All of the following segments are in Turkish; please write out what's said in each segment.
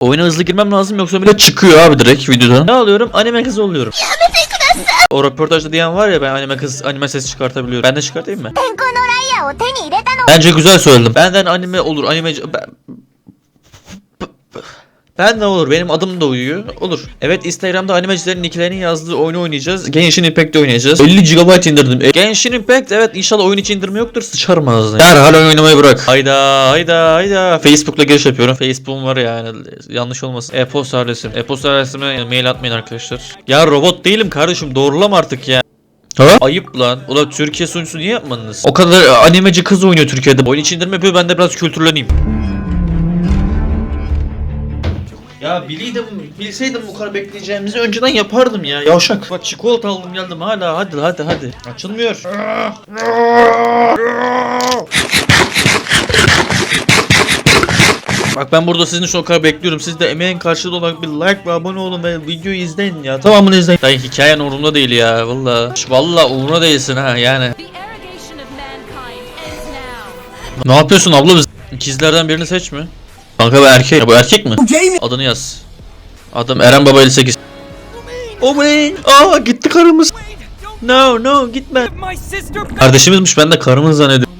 Oyuna hızlı girmem lazım yoksa bile çıkıyor abi direkt videodan. Ne alıyorum? Anime kızı oluyorum. O röportajda diyen var ya ben anime kız anime ses çıkartabiliyorum. Ben de çıkartayım mı? Bence güzel söyledim. Benden anime olur. Anime ben, ben de olur. Benim adım da uyuyor. Olur. Evet Instagram'da animecilerin nicklerini yazdığı oyunu oynayacağız. Genshin Impact'te oynayacağız. 50 GB indirdim. E, Genshin Impact evet inşallah oyun içi indirme yoktur. Sıçarım ağzına. Derhal oyun oynamayı bırak. Hayda hayda hayda. Facebook'la giriş yapıyorum. Facebook'um var yani. Yanlış olmasın. E-posta adresim. E-posta adresime mail atmayın arkadaşlar. Ya robot değilim kardeşim. Doğrulama artık ya. Ha? Ayıp lan. Ulan Türkiye sunucusu niye yapmadınız? O kadar animeci kız oynuyor Türkiye'de. Oyun içi indirme yapıyor ben de biraz kültürleneyim. Ya biliydim, bilseydim bu kadar bekleyeceğimizi önceden yapardım ya. Yavşak. Bak çikolata aldım geldim hala. Hadi hadi hadi. Açılmıyor. Bak ben burada sizin için o kadar bekliyorum. Siz de emeğin karşılığı olarak bir like ve abone olun ve videoyu izleyin ya. Tamamını izleyin. Dayı hikayen umurumda değil ya. Valla. Valla umurumda değilsin ha yani. Ne yapıyorsun abla biz? İkizlerden birini seç mi? Kanka bu erkek. Ya bu erkek mi? Adını yaz. Adım Eren Baba 58. Oh man. Aa gitti karımız. No no gitme. Kardeşimizmiş ben de karımız zannediyorum.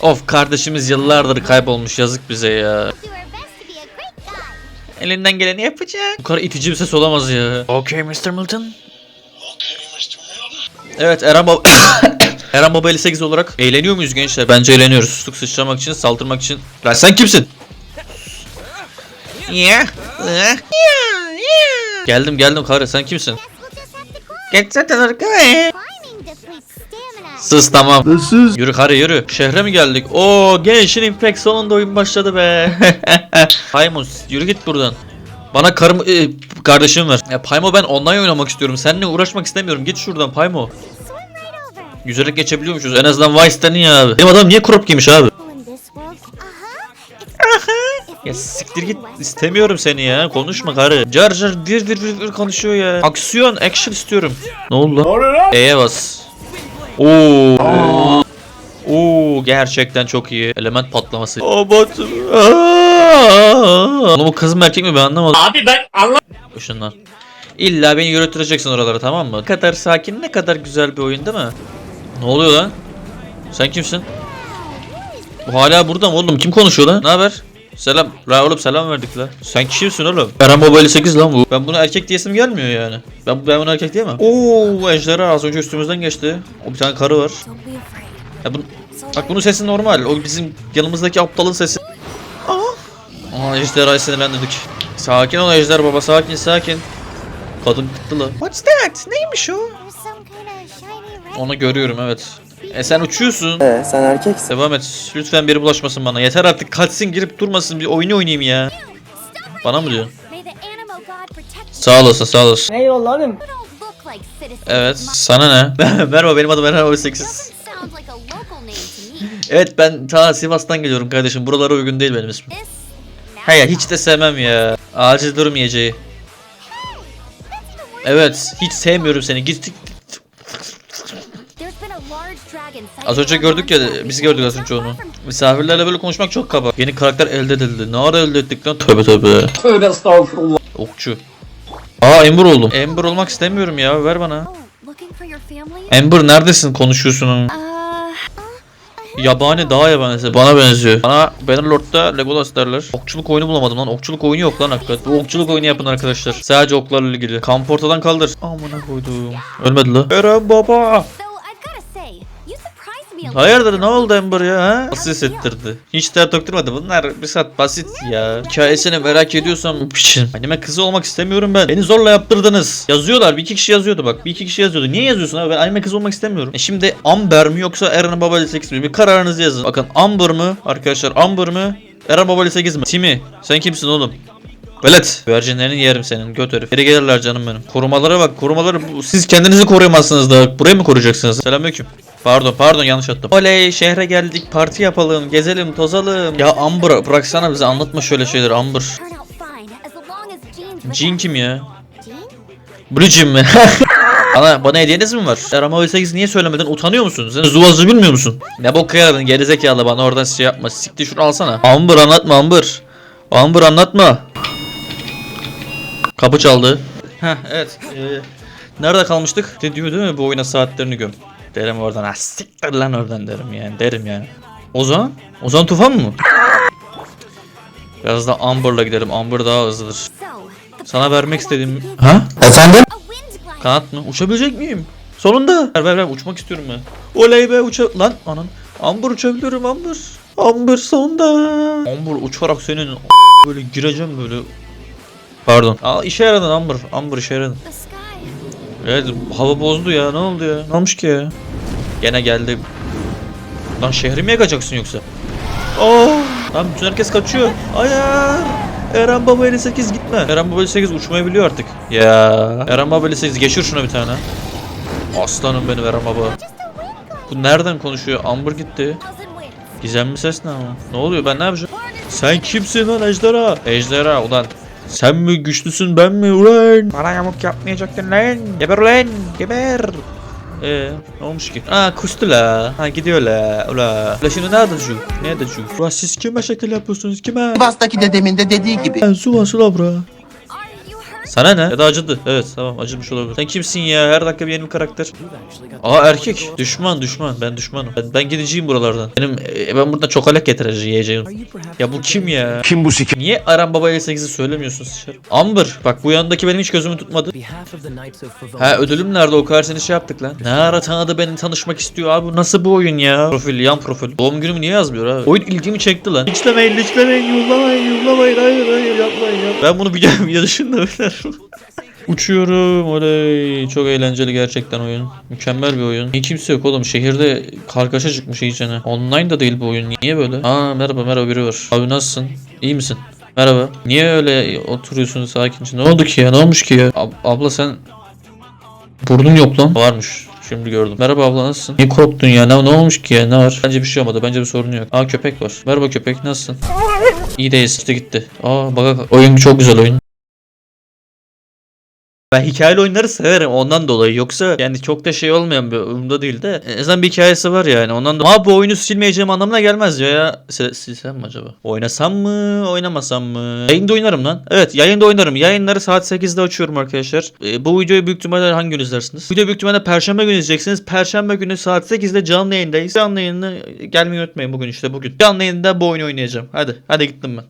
Of kardeşimiz yıllardır kaybolmuş yazık bize ya. Elinden geleni yapacak. Bu kadar itici bir ses olamaz ya. Okay Mr. Milton. Evet Eren Baba... Eren Baba 58 olarak eğleniyor muyuz gençler? Bence eğleniyoruz. Sustuk sıçramak için, saldırmak için. Lan sen kimsin? Yeah. Geldim geldim karı sen kimsin? Geç zaten arkaya. Sus tamam. Yürü karı yürü. Şehre mi geldik? Oo Genshin Impact sonunda oyun başladı be. Paymon yürü git buradan. Bana karım e, kardeşim ver. Ya Paymo ben online oynamak istiyorum. Seninle uğraşmak istemiyorum. Git şuradan Paymo. Güzellik geçebiliyormuşuz. En azından Vice'den iyi abi. Benim adam niye crop giymiş abi? Ya siktir git istemiyorum seni ya. Konuşma karı. Car car dir dir dir, dir konuşuyor ya. Aksiyon action istiyorum. Ne oldu lan? E'ye bas. Oo. Oo gerçekten çok iyi. Element patlaması. O batım. Oğlum bu kız mı erkek mi ben anlamadım. Abi ben anlamadım. Işınlan. İlla beni yürüteceksin oralara tamam mı? Ne kadar sakin ne kadar güzel bir oyun değil mi? Ne oluyor lan? Sen kimsin? Bu hala burada mı oğlum? Kim konuşuyor lan? Ne haber? Selam. La oğlum selam verdik la. Sen kimsin oğlum? Eren Baba 58 lan bu. Ben bunu erkek diyesim gelmiyor yani. Ben, ben bunu erkek diyemem. Oo ejderha az önce üstümüzden geçti. O bir tane karı var. Ya bu, bak bunun sesi normal. O bizim yanımızdaki aptalın sesi. Aa. Aa ejderhayı sinirlendirdik. Sakin ol ejder baba sakin sakin. Kadın gitti la. What's that? Neymiş o? Onu görüyorum evet. E sen uçuyorsun. Ee, sen erkeksin. Devam et. Lütfen biri bulaşmasın bana. Yeter artık kaçsın girip durmasın. Bir oyunu oynayayım ya. Bana mı diyorsun? Sağ olasın sağ olasın. Eyvallah citizens. Evet. Sana ne? Merhaba benim adım Erhan 18. Sounds like a local name to me. Evet ben ta Sivas'tan geliyorum kardeşim. Buralara uygun değil benim ismim. He ya hiç de sevmem ya. Acil durum yiyeceği. Evet hiç sevmiyorum seni. Git. Az önce gördük ya biz gördük az önce onu. Misafirlerle böyle konuşmak çok kaba. Yeni karakter elde edildi. Ne ara elde ettik lan? Tövbe tövbe. Tövbe estağfurullah. Okçu. Aa Ember oldum. Ember olmak istemiyorum ya. Ver bana. Ember neredesin konuşuyorsun? Yabani daha yabanisi. Bana benziyor. Bana Bannerlord'da Legolas derler. Okçuluk oyunu bulamadım lan. Okçuluk oyunu yok lan hakikaten. Bu okçuluk oyunu yapın arkadaşlar. Sadece oklarla ilgili. Kamp ortadan kaldır. Amına koydum. Ölmedi la. Eren baba. Hayırdır ne oldu Ember ya ha? Nasıl hissettirdi? Hiç dert döktürmedi. Bunlar bir saat basit ya. Hikayesini merak ediyorsam piçin. Anime kızı olmak istemiyorum ben. Beni zorla yaptırdınız. Yazıyorlar. Bir iki kişi yazıyordu bak. Bir iki kişi yazıyordu. Niye yazıyorsun abi? Ben anime kızı olmak istemiyorum. E şimdi Amber mi yoksa Eren Babali 8 mi? Bir kararınızı yazın. Bakın Amber mı? Arkadaşlar Amber mı? Eren Babali 8 mi? Timi. Sen kimsin oğlum? Velet. Güvercinlerini yerim senin göt herif. Geri gelirler canım benim. Korumalara bak korumaları. Siz kendinizi koruyamazsınız da. Burayı mı koruyacaksınız? Selamünaleyküm. Pardon pardon yanlış attım. Oley şehre geldik parti yapalım gezelim tozalım. Ya Amber bıraksana bize anlatma şöyle şeyler Amber. Jean kim ya? Jean? Bridgin mi? bana, bana hediyeniz mi var? Erama 8 niye söylemeden utanıyor musun? Sen zuvazı bilmiyor musun? Ne bok yaradın gerizekalı bana oradan şey yapma. Siktir şunu alsana. Amber anlatma Amber. Amber anlatma. Kapı çaldı. Heh evet. Ee, nerede kalmıştık? De diyor değil mi bu oyuna saatlerini göm. Derim oradan. Ah siktir lan oradan derim yani. Derim yani. Ozan? Ozan Tufan mı? Biraz da Amber'la gidelim. Amber daha hızlıdır. Sana vermek istediğim... Ha? Efendim? Kanat mı? Uçabilecek miyim? Sonunda. Ver ver ver uçmak istiyorum ben. Oley be uça... Lan anan. Amber uçabiliyorum Amber. Amber sonunda. Amber uçarak senin böyle gireceğim böyle. Pardon. Aa işe yaradın Amber. Amber işe yaradın. Evet hava bozdu ya ne oldu ya? Ne olmuş ki ya? Gene geldi. Lan şehri mi yakacaksın yoksa? Oo! Lan bütün herkes kaçıyor. Ayar! Eren Baba 58 gitme. Eren Baba 58 uçmayı biliyor artık. Ya. Eren Baba 58 geçir şuna bir tane. Aslanım benim Eren Baba. Bu nereden konuşuyor? Amber gitti. Gizemli ses ne ama? Ne oluyor ben ne yapacağım? Sen kimsin lan ejderha? Ejderha ulan. Sen mi güçlüsün ben mi ulan? Bana yamuk yapmayacaktın lan. Geber ulan. Geber. Eee ne olmuş ki? Aa kustu la. Ha gidiyor la. Ula. Ula şimdi ne adacık? Ne adacık? Ula siz kime şekil yapıyorsunuz kime? Sivas'taki dedemin de dediği gibi. Ben su var Sana ne? Ya da acıdı. Evet tamam acımış olabilir. Sen kimsin ya? Her dakika bir yeni bir karakter. Aa erkek. Düşman düşman. Ben düşmanım. Ben, ben gideceğim buralardan. Benim e, ben burada çokolak getireceğim yiyeceğim. Ya bu kim ya? Kim bu sik? Niye Aram Baba 58'i söylemiyorsunuz dışarı? Amber bak bu yanındaki benim hiç gözümü tutmadı. Ha ödülüm nerede o kadar seni şey yaptık lan. Ne ara tanıdı beni tanışmak istiyor abi nasıl bu oyun ya? Profil yan profil. Doğum günümü niye yazmıyor abi? Oyun ilgimi çekti lan. Linçlemeyin linçlemeyin yollamayın yollamayın hayır hayır yapmayın ya. Ben bunu video, video dışında bilirim. Uçuyorum oley çok eğlenceli gerçekten oyun mükemmel bir oyun Niye kimse yok oğlum şehirde kargaşa çıkmış iyicene Online da değil bu oyun niye böyle Aa merhaba merhaba biri var Abi nasılsın iyi misin Merhaba niye öyle oturuyorsun sakince ne oldu ki ya ne olmuş ki ya Ab- Abla sen Burnun yok lan Varmış Şimdi gördüm. Merhaba abla nasılsın? Niye korktun ya? Ne, ne olmuş ki ya? Ne var? Bence bir şey olmadı. Bence bir sorun yok. Aa köpek var. Merhaba köpek nasılsın? İyi değilsin. İşte gitti. Aa bak oyun çok güzel oyun. Ben hikayeli oyunları severim ondan dolayı. Yoksa yani çok da şey olmayan bir oyunda değil de en azından bir hikayesi var yani. Ondan da ama bu oyunu silmeyeceğim anlamına gelmez ya. ya. Sil- Silsem mi acaba? Oynasam mı? Oynamasam mı? Yayında oynarım lan. Evet yayında oynarım. Yayınları saat 8'de açıyorum arkadaşlar. Ee, bu videoyu büyük ihtimalle hangi gün izlersiniz? Video büyük ihtimalle perşembe günü izleyeceksiniz. Perşembe günü saat 8'de canlı yayındayız. Canlı yayını gelmeyi unutmayın bugün işte bugün. Canlı yayında bu oyunu oynayacağım. Hadi. Hadi gittim ben.